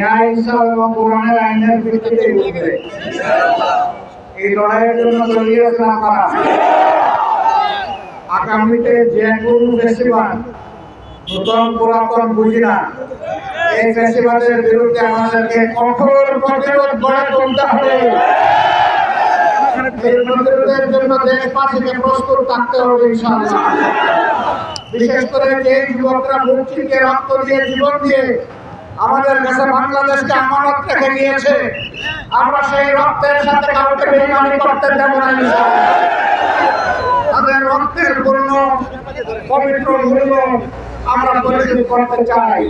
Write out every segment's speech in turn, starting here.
এবং কোরআনের আইনের ভিত্তিতে উঠবে এই লড়াইয়ের জন্য আগামীতে যে কোনো ফেস্টিভাল, নতুন পুরাতন বুঝি এই ফেস্টিভালের বিরুদ্ধে আমাদেরকে কঠোর প্রতিরোধ গড়ে তুলতে হবে। প্রতিরোধের জন্য দেশবাসীকে প্রস্তুত থাকতে বিশেষ করে যে যুবকরা মুক্তিকে রক্ত দিয়ে জীবন দিয়ে আমাদের কাছে বাংলাদেশকে আমানত রেখে নিয়েছে আমরা সেই রক্তের সাথে কাউকে বেইমানি করতে দেব না তাদের রক্তের পূর্ণ, পবিত্র মূল্য আমরা পরিশোধ করতে চাই।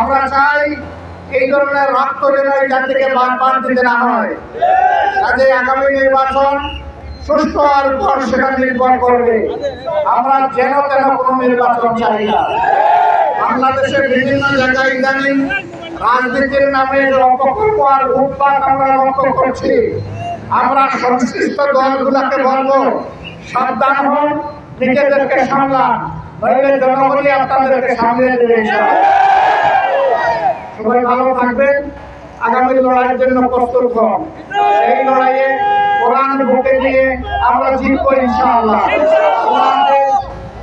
আমরা চাই এই ধরনের রক্ত যেন এই জাতিকে বারবার দিতে না হয়। কাজে আগামী নির্বাচন সুস্থ আর পর সেটা নির্ভর করবে। আমরা যেন তেন কোনো নির্বাচন চাই না। বাংলাদেশের বিভিন্ন জায়গায় ইদানিং রাজনীতির নামে যে অপকল্প আর উৎপাদ আমরা লক্ষ্য করছি, আমরা সংশ্লিষ্ট দলগুলোকে বলব, সাবধান হন, নিজেদেরকে সামলান, নইলে জনগণই আপনাদেরকে সামলে দেবে সবাই ভালো থাকবেন, আগামী লড়াইয়ের জন্য প্রস্তুত হন। এই লড়াইয়ে কোরআন বুকে দিয়ে আমরা জিতবো ইনশাআল্লাহ।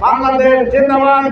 বাংলাদেশ জিন্দাবাদ।